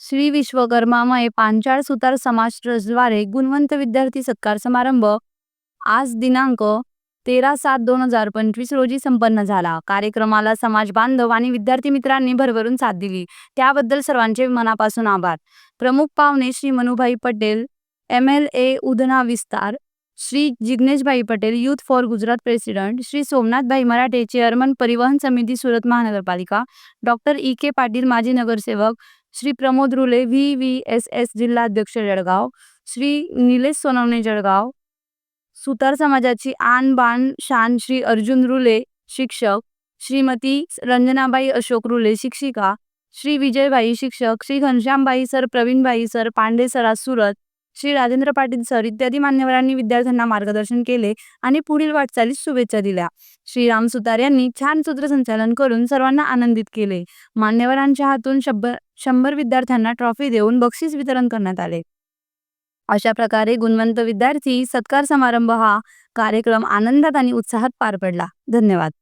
श्री विश्वकर्मामय पांचाळ सुतार समाज ट्रस्टद्वारे गुणवंत विद्यार्थी सत्कार समारंभ आज दिनांक तेरा सात दोन हजार पंचवीस रोजी संपन्न झाला. कार्यक्रमाला समाज बांधव आणि विद्यार्थी मित्रांनी भरभरून साथ दिली. त्याबद्दल सर्वांचे मनापासून आभार. प्रमुख पाहुणे Shri Manubhai Patel M L A Udhna विस्तार Shri Jigneshbhai Patel youth for Gujarat president Shri Somnathbhai Marathe chairman परिवहन समिती सुरत महानगरपालिका डॉक्टर ई के पाटील माजी नगरसेवक Shri Pramod Rule V V S S जिल्हाध्यक्ष जळगाव श्री निलेश सोनवणे जळगाव सुतार समाजाची आन बान शान श्री अर्जुन रुले शिक्षक श्रीमती रंजनाबाई अशोक रुले शिक्षिका श्री विजयबाई शिक्षक श्री घनश्यामबाई सर प्रवीणबाई सर पांडे सरा सुरत श्री राजेंद्र पाटील सर इत्यादी मान्यवरांनी विद्यार्थ्यांना मार्गदर्शन केले आणि पुढील वाटचालीस शुभेच्छा दिल्या. श्रीराम सुतार यांनी छान सूत्रसंचालन करून सर्वांना आनंदित केले. मान्यवरांच्या हातून शंभर शंभर विद्यार्थ्यांना ट्रॉफी देऊन बक्षीस वितरण करण्यात आले. अशा प्रकारे गुणवंत विद्यार्थी सत्कार समारंभ हा कार्यक्रम आनंदात आणि उत्साहात पार पडला. धन्यवाद.